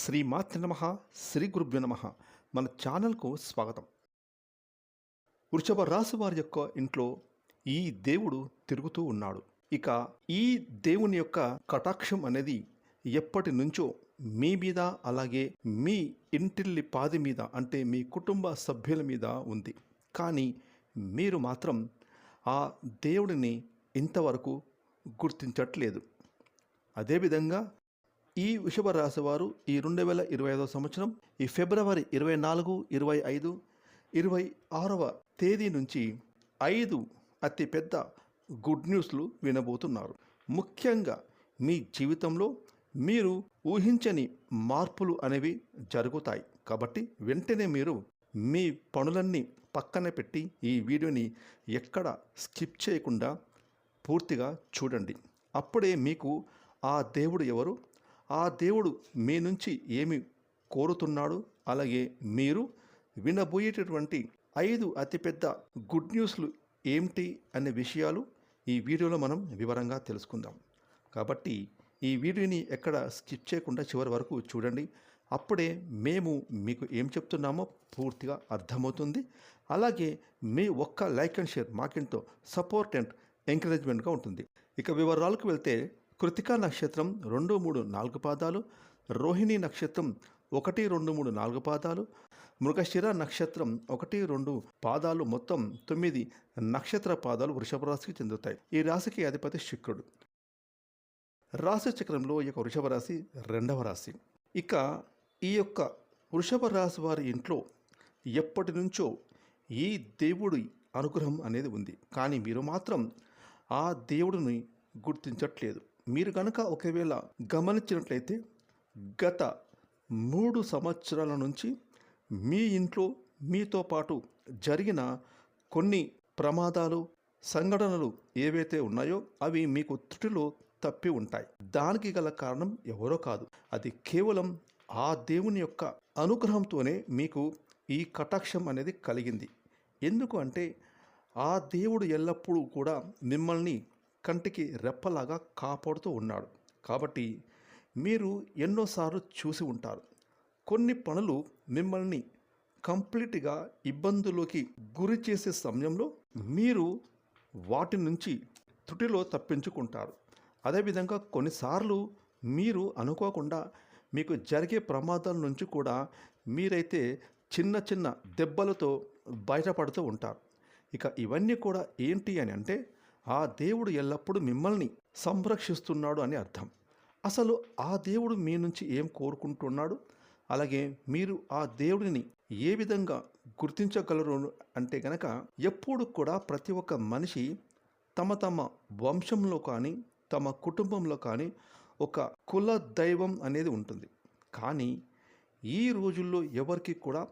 శ్రీమాతృ నమ శ్రీ గురుభ్యో నమ. మన ఛానల్కు స్వాగతం. వృషభ రాశి వారి యొక్క ఇంట్లో ఈ దేవుడు తిరుగుతూ ఉన్నాడు. ఇక ఈ దేవుని యొక్క కటాక్షం అనేది ఎప్పటి నుంచో మీ మీద అలాగే మీ ఇంటిల్లి పాది మీద అంటే మీ కుటుంబ సభ్యుల మీద ఉంది. కానీ మీరు మాత్రం ఆ దేవుడిని ఇంతవరకు గుర్తించట్లేదు. అదేవిధంగా ఈ వృషభ రాశి వారు ఈ రెండు వేల ఇరవై ఐదవ సంవత్సరం ఈ ఫిబ్రవరి ఇరవై నాలుగు ఇరవై ఐదు ఇరవై ఆరవ తేదీ నుంచి ఐదు అతి పెద్ద గుడ్ న్యూస్లు వినబోతున్నారు. ముఖ్యంగా మీ జీవితంలో మీరు ఊహించని మార్పులు అనేవి జరుగుతాయి. కాబట్టి వెంటనే మీరు మీ పనులన్నీ పక్కన పెట్టి ఈ వీడియోని ఎక్కడ స్కిప్ చేయకుండా పూర్తిగా చూడండి. అప్పుడే మీకు ఆ దేవుడు ఎవరు? ఆ దేవుడు మీ నుంచి ఏమి కోరుతున్నాడు? అలాగే మీరు వినబోయేటటువంటి ఐదు అతిపెద్ద గుడ్ న్యూస్లు ఏమిటి అనే విషయాలు ఈ వీడియోలో మనం వివరంగా తెలుసుకుందాం. కాబట్టి ఈ వీడియోని ఎక్కడ స్కిప్ చేయకుండా చివరి వరకు చూడండి. అప్పుడే మేము మీకు ఏం చెప్తున్నామో పూర్తిగా అర్థమవుతుంది. అలాగే మీ ఒక్క లైక్ అండ్ షేర్ మాకెంతో సపోర్ట్ అండ్ ఎంకరేజ్మెంట్గా ఉంటుంది. ఇక వివరాలకు వెళ్తే కృతికా నక్షత్రం రెండు మూడు నాలుగు పాదాలు రోహిణి నక్షత్రం ఒకటి రెండు మూడు నాలుగు పాదాలు మృగశిర నక్షత్రం ఒకటి రెండు పాదాలు మొత్తం తొమ్మిది నక్షత్ర పాదాలు వృషభ రాశికి చెందుతాయి. ఈ రాశికి అధిపతి శుక్రుడు. రాశి చక్రంలో ఈ యొక్క వృషభ రాశి రెండవ రాశి. ఇక ఈ యొక్క వృషభ రాశి వారి ఇంట్లో ఎప్పటి నుంచో ఈ దేవుడి అనుగ్రహం అనేది ఉంది. కానీ మీరు మాత్రం ఆ దేవుడిని గుర్తించట్లేదు. మీరు కనుక ఒకవేళ గమనించినట్లయితే గత మూడు సంవత్సరాల నుంచి మీ ఇంట్లో మీతో పాటు జరిగిన కొన్ని ప్రమాదాలు సంఘటనలు ఏవైతే ఉన్నాయో అవి మీకు త్రుటిలో తప్పి ఉంటాయి. దానికి గల కారణం ఎవరో కాదు. అది కేవలం ఆ దేవుని యొక్క అనుగ్రహంతోనే మీకు ఈ కటాక్షం అనేది కలిగింది. ఎందుకు అంటే ఆ దేవుడు ఎల్లప్పుడూ కూడా మిమ్మల్ని కంటికి రెప్పలాగా కాపాడుతూ ఉన్నాడు. కాబట్టి మీరు ఎన్నోసార్లు చూసి ఉంటారు. కొన్ని పనులు మిమ్మల్ని కంప్లీట్గా ఇబ్బందులోకి గురి చేసే సమయంలో మీరు వాటి నుంచి త్రుటిలో తప్పించుకుంటారు. అదేవిధంగా కొన్నిసార్లు మీరు అనుకోకుండా మీకు జరిగే ప్రమాదాల నుంచి కూడా మీరైతే చిన్న చిన్న దెబ్బలతో బయటపడుతూ ఉంటారు. ఇక ఇవన్నీ కూడా ఏంటి అని అంటే ఆ దేవుడు ఎల్లప్పుడూ మిమ్మల్ని సంరక్షిస్తున్నాడు అని అర్థం. అసలు ఆ దేవుడు మీ నుంచి ఏం కోరుకుంటున్నాడు? అలాగే మీరు ఆ దేవుడిని ఏ విధంగా గుర్తించగలరు అంటే గనక ఎప్పుడు కూడా ప్రతి ఒక్క మనిషి తమ తమ వంశంలో కానీ తమ కుటుంబంలో కానీ ఒక కుల దైవం అనేది ఉంటుంది. కానీ ఈ రోజుల్లో ఎవరికి కూడా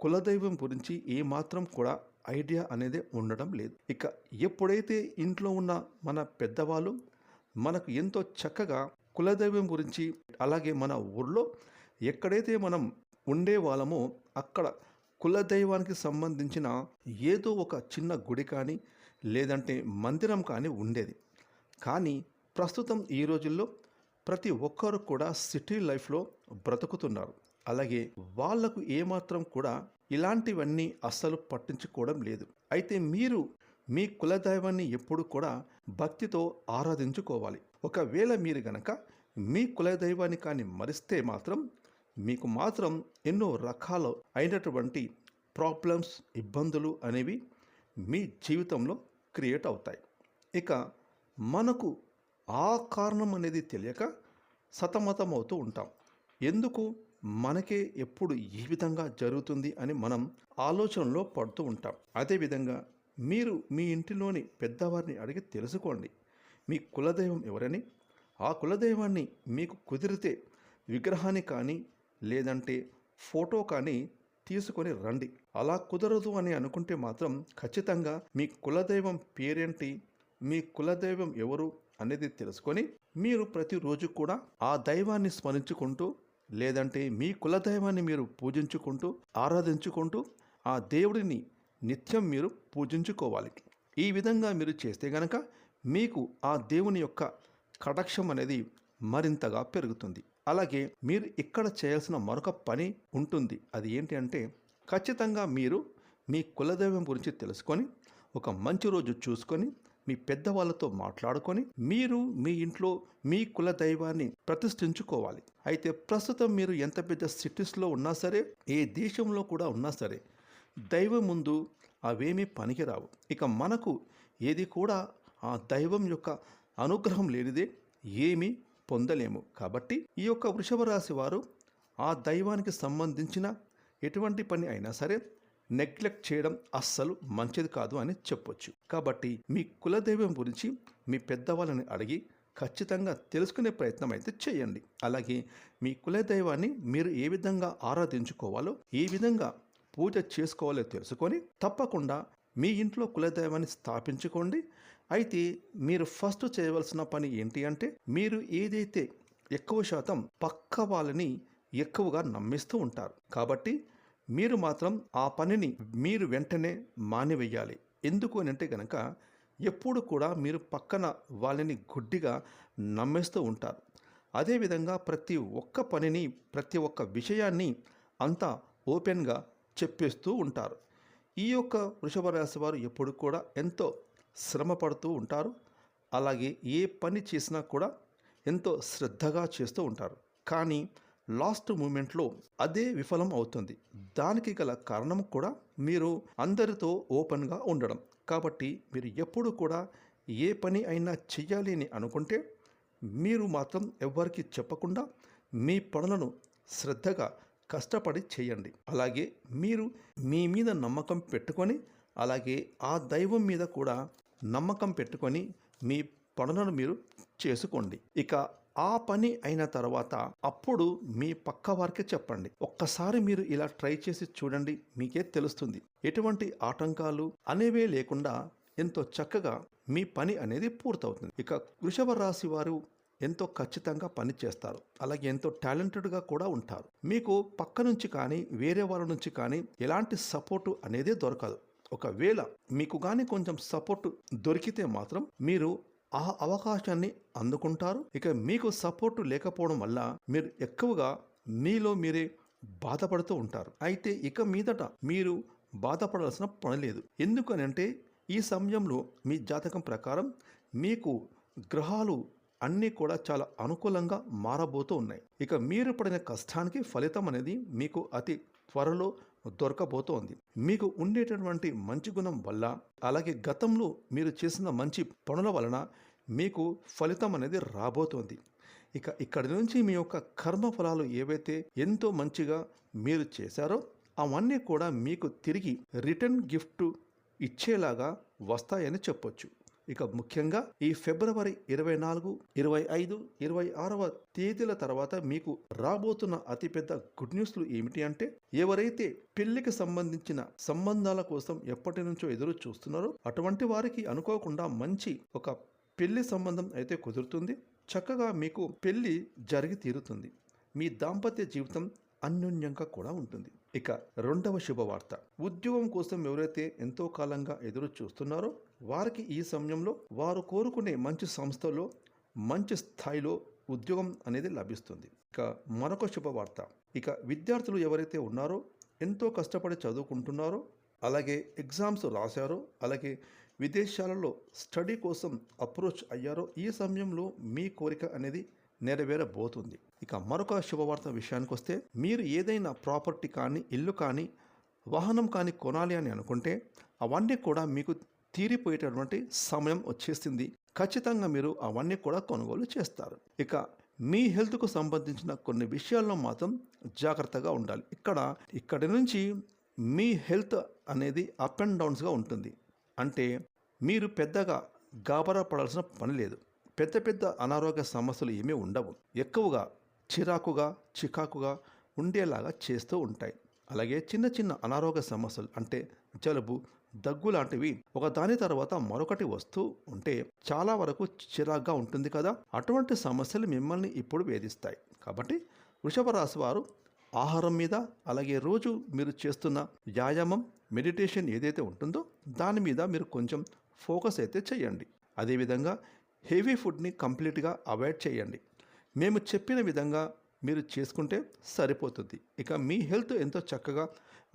కులదైవం గురించి ఏమాత్రం కూడా ఐడియా అనేది ఉండడం లేదు. ఇక ఎప్పుడైతే ఇంట్లో ఉన్న మన పెద్దవాళ్ళు మనకు ఎంతో చక్కగా కులదైవం గురించి అలాగే మన ఊర్లో ఎక్కడైతే మనం ఉండే వాళ్ళమో అక్కడ కులదైవానికి సంబంధించిన ఏదో ఒక చిన్న గుడి కానీ లేదంటే మందిరం కానీ ఉండేది. కానీ ప్రస్తుతం ఈ రోజుల్లో ప్రతి ఒక్కరు కూడా సిటీ లైఫ్లో బ్రతుకుతున్నారు. అలాగే వాళ్ళకు ఏమాత్రం కూడా ఇలాంటివన్నీ అస్సలు పట్టించుకోవడం లేదు. అయితే మీరు మీ కులదైవాన్ని ఎప్పుడు కూడా భక్తితో ఆరాధించుకోవాలి. ఒకవేళ మీరు గనక మీ కులదైవాన్ని కానీ మరిస్తే మాత్రం మీకు మాత్రం ఎన్నో రకాల అయినటువంటి ప్రాబ్లమ్స్ ఇబ్బందులు అనేవి మీ జీవితంలో క్రియేట్ అవుతాయి. ఇక మనకు ఆ కారణం అనేది తెలియక సతమతమవుతూ ఉంటాం. ఎందుకు? మనకే ఎప్పుడు ఈ విధంగా జరుగుతుంది అని మనం ఆలోచనలో పడుతూ ఉంటాం. అదేవిధంగా మీరు మీ ఇంటిలోని పెద్దవారిని అడిగి తెలుసుకోండి. మీ కులదైవం ఎవరని? ఆ కులదైవాన్ని మీకు కుదిరితే విగ్రహాన్ని కానీ లేదంటే ఫోటో కానీ తీసుకొని రండి. అలా కుదరదు అని అనుకుంటే మాత్రం ఖచ్చితంగా మీ కులదైవం పేరేంటి? మీ కులదైవం ఎవరు? అనేది తెలుసుకొని మీరు ప్రతిరోజు కూడా ఆ దైవాన్ని స్మరించుకుంటూ లేదంటే మీ కులదైవాన్ని మీరు పూజించుకుంటూ ఆరాధించుకుంటూ ఆ దేవుడిని నిత్యం మీరు పూజించుకోవాలి. ఈ విధంగా మీరు చేస్తే గనక మీకు ఆ దేవుని యొక్క కటాక్షం అనేది మరింతగా పెరుగుతుంది. అలాగే మీరు ఇక్కడ చేయాల్సిన మరొక పని ఉంటుంది. అది ఏంటి అంటే ఖచ్చితంగా మీరు మీ కులదైవం గురించి తెలుసుకొని ఒక మంచి రోజు చూసుకొని మీ పెద్దవాళ్ళతో మాట్లాడుకొని మీరు మీ ఇంట్లో మీ కుల దైవాన్ని ప్రతిష్ఠించుకోవాలి. అయితే ప్రస్తుతం మీరు ఎంత పెద్ద సిటీస్లో ఉన్నా సరే ఏ దేశంలో కూడా ఉన్నా సరే దైవం ముందు అవేమీ పనికిరావు. ఇక మనకు ఏది కూడా ఆ దైవం యొక్క అనుగ్రహం లేనిదే ఏమీ పొందలేము. కాబట్టి ఈ యొక్క వృషభ రాశి వారు ఆ దైవానికి సంబంధించిన ఎటువంటి పని అయినా సరే నెగ్లెక్ట్ చేయడం అస్సలు మంచిది కాదు అని చెప్పొచ్చు. కాబట్టి మీ కులదైవం గురించి మీ పెద్దవాళ్ళని అడిగి ఖచ్చితంగా తెలుసుకునే ప్రయత్నం అయితే చేయండి. అలాగే మీ కులదైవాన్ని మీరు ఏ విధంగా ఆరాధించుకోవాలో ఏ విధంగా పూజ చేసుకోవాలో తెలుసుకొని తప్పకుండా మీ ఇంట్లో కులదైవాన్ని స్థాపించుకోండి. అయితే మీరు ఫస్ట్ చేయవలసిన పని ఏంటి అంటే మీరు ఏదైతే ఎక్కువ శాతం పక్క వాళ్ళని ఎక్కువగా నమ్మిస్తూ ఉంటారు. కాబట్టి మీరు మాత్రం ఆ పనిని మీరు వెంటనే మానివేయాలి. ఎందుకు అని అంటే కనుక ఎప్పుడు కూడా మీరు పక్కన వాళ్ళని గుడ్డిగా నమ్మేస్తూ ఉంటారు. అదేవిధంగా ప్రతి ఒక్క పనిని ప్రతి ఒక్క విషయాన్ని అంతా ఓపెన్గా చెప్పేస్తూ ఉంటారు. ఈ యొక్క వృషభ రాశి వారు ఎప్పుడు కూడా ఎంతో శ్రమ పడుతూ ఉంటారు. అలాగే ఏ పని చేసినా కూడా ఎంతో శ్రద్ధగా చేస్తూ ఉంటారు. కానీ లాస్ట్ మూమెంట్లో అదే విఫలం అవుతుంది. దానికి గల కారణం కూడా మీరు అందరితో ఓపెన్గా ఉండడం. కాబట్టి మీరు ఎప్పుడు కూడా ఏ పని అయినా చెయ్యాలి అని అనుకుంటే మీరు మాత్రం ఎవ్వరికి చెప్పకుండా మీ పనులను శ్రద్ధగా కష్టపడి చేయండి. అలాగే మీరు మీ మీద నమ్మకం పెట్టుకొని అలాగే ఆ దైవం మీద కూడా నమ్మకం పెట్టుకొని మీ పనులను మీరు చేసుకోండి. ఇక ఆ పని అయిన తర్వాత అప్పుడు మీ పక్క వారికి చెప్పండి. ఒక్కసారి మీరు ఇలా ట్రై చేసి చూడండి మీకే తెలుస్తుంది. ఎటువంటి ఆటంకాలు అనేవే లేకుండా ఎంతో చక్కగా మీ పని అనేది పూర్తవుతుంది. ఇక వృషభ రాశి వారు ఎంతో ఖచ్చితంగా పని చేస్తారు. అలాగే ఎంతో టాలెంటెడ్గా కూడా ఉంటారు. మీకు పక్క నుంచి కానీ వేరే వాళ్ళ నుంచి కానీ ఎలాంటి సపోర్టు అనేది దొరకదు. ఒకవేళ మీకు కానీ కొంచెం సపోర్ట్ దొరికితే మాత్రం మీరు ఆ అవకాశాన్ని అందుకుంటారు. ఇక మీకు సపోర్టు లేకపోవడం వల్ల మీరు ఎక్కువగా మీలో మీరే బాధపడుతూ ఉంటారు. అయితే ఇక మీదట మీరు బాధపడాల్సిన పని లేదు. ఎందుకనంటే ఈ సమయంలో మీ జాతకం ప్రకారం మీకు గ్రహాలు అన్నీ కూడా చాలా అనుకూలంగా మారబోతూ ఉన్నాయి. ఇక మీరు పడిన కష్టానికి ఫలితం అనేది మీకు అతి త్వరలో దొరకబోతోంది. మీకు ఉండేటటువంటి మంచి గుణం వల్ల అలాగే గతంలో మీరు చేసిన మంచి పనుల వలన మీకు ఫలితం అనేది రాబోతోంది. ఇక ఇక్కడి నుంచి మీ యొక్క కర్మ ఫలాలు ఏవైతే ఎంతో మంచిగా మీరు చేశారో అవన్నీ కూడా మీకు తిరిగి రిటర్న్ గిఫ్ట్ ఇచ్చేలాగా వస్తాయని చెప్పొచ్చు. ఇక ముఖ్యంగా ఈ ఫిబ్రవరి ఇరవై నాలుగు ఇరవై ఐదు ఇరవై ఆరవ తేదీల తర్వాత మీకు రాబోతున్న అతిపెద్ద గుడ్ న్యూస్లు ఏమిటి అంటే ఎవరైతే పెళ్ళికి సంబంధించిన సంబంధాల కోసం ఎప్పటి నుంచో ఎదురు చూస్తున్నారో అటువంటి వారికి అనుకోకుండా మంచి ఒక పెళ్ళి సంబంధం అయితే కుదురుతుంది. చక్కగా మీకు పెళ్ళి జరిగి తీరుతుంది. మీ దాంపత్య జీవితం అన్యోన్యంగా కూడా ఉంటుంది. ఇక రెండవ శుభవార్త. ఉద్యోగం కోసం ఎవరైతే ఎంతో కాలంగా ఎదురు చూస్తున్నారో వారికి ఈ సమయంలో వారు కోరుకునే మంచి సంస్థలో మంచి స్థాయిలో ఉద్యోగం అనేది లభిస్తుంది. ఇక మరొక శుభవార్త. ఇక విద్యార్థులు ఎవరైతే ఉన్నారో ఎంతో కష్టపడి చదువుకుంటున్నారో అలాగే ఎగ్జామ్స్ రాశారో అలాగే విదేశాలలో స్టడీ కోసం అప్రోచ్ అయ్యారో ఈ సమయంలో మీ కోరిక అనేది నెరవేరబోతుంది. ఇక మరొక శుభవార్త విషయానికి వస్తే మీరు ఏదైనా ప్రాపర్టీ కానీ ఇల్లు కానీ వాహనం కానీ కొనాలి అని అనుకుంటే అవన్నీ కూడా మీకు తీరిపోయేటటువంటి సమయం వచ్చేసింది. ఖచ్చితంగా మీరు అవన్నీ కూడా కొనుగోలు చేస్తారు. ఇక మీ హెల్త్కు సంబంధించిన కొన్ని విషయాల్లో మాత్రం జాగ్రత్తగా ఉండాలి. ఇక్కడ ఇక్కడి నుంచి మీ హెల్త్ అనేది అప్ అండ్ డౌన్స్గా ఉంటుంది. అంటే మీరు పెద్దగా గాబరా పడాల్సిన పని లేదు. పెద్ద పెద్ద అనారోగ్య సమస్యలు ఏమీ ఉండవు. ఎక్కువగా చిరాకుగా చికాకుగా ఉండేలాగా చేస్తూ ఉంటాయి. అలాగే చిన్న చిన్న అనారోగ్య సమస్యలు అంటే జలుబు దగ్గు లాంటివి ఒక దాని తర్వాత మరొకటి వస్తూ ఉంటే చాలా వరకు చిరాగ్గా ఉంటుంది కదా. అటువంటి సమస్యలు మిమ్మల్ని ఇప్పుడు వేధిస్తాయి. కాబట్టి వృషభ రాశి వారు ఆహారం మీద అలాగే రోజు మీరు చేస్తున్న వ్యాయామం మెడిటేషన్ ఏదైతే ఉంటుందో దాని మీద మీరు కొంచెం ఫోకస్ అయితే చేయండి. అదేవిధంగా హెవీ ఫుడ్ని కంప్లీట్గా అవాయిడ్ చేయండి. మేము చెప్పిన విధంగా మీరు చేసుకుంటే సరిపోతుంది. ఇక మీ హెల్త్ ఎంతో చక్కగా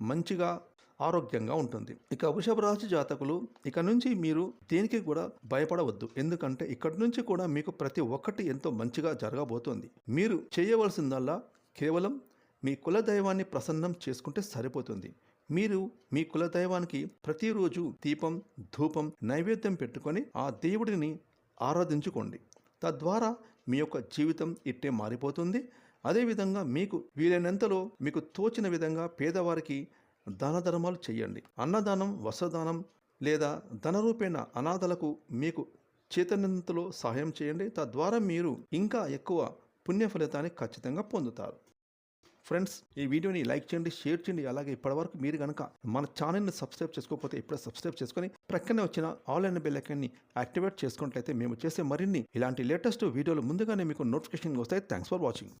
మంచిగా ఆరోగ్యంగా ఉంటుంది. ఇక వృషభ రాశి జాతకులు ఇక నుంచి మీరు దేనికి కూడా భయపడవద్దు. ఎందుకంటే ఇక్కడి నుంచి కూడా మీకు ప్రతి ఒక్కటి ఎంతో మంచిగా జరగబోతోంది. మీరు చేయవలసిందల్లా కేవలం మీ కులదైవాన్ని ప్రసన్నం చేసుకుంటే సరిపోతుంది. మీరు మీ కులదైవానికి ప్రతిరోజు దీపం ధూపం నైవేద్యం పెట్టుకొని ఆ దేవుడిని ఆరాధించుకోండి. తద్వారా మీ యొక్క జీవితం ఇట్టే మారిపోతుంది. అదేవిధంగా మీకు వీలైనంతలో మీకు తోచిన విధంగా పేదవారికి దాన ధర్మాలు చేయండి. అన్నదానం వస్త్రదానం లేదా ధనరూపేణ అనాథలకు మీకు చేతనంతలో సహాయం చేయండి. తద్వారా మీరు ఇంకా ఎక్కువ పుణ్య ఫలితాన్ని ఖచ్చితంగా పొందుతారు. ఫ్రెండ్స్ ఈ వీడియోని లైక్ చేయండి షేర్ చేయండి. అలాగే ఇప్పటివరకు మీరు కనుక మన ఛానల్ని సబ్స్క్రైబ్ చేసుకోకపోతే ఇప్పుడే సబ్స్క్రైబ్ చేసుకొని ప్రక్కనే వచ్చిన ఆన్లైన్ బెల్ ఐకాన్ని యాక్టివేట్ చేసుకున్నట్లయితే మేము చేసే మరిన్ని ఇలాంటి లేటెస్ట్ వీడియోలు ముందుగానే మీకు నోటిఫికేషన్ వస్తాయి. Thanks for watching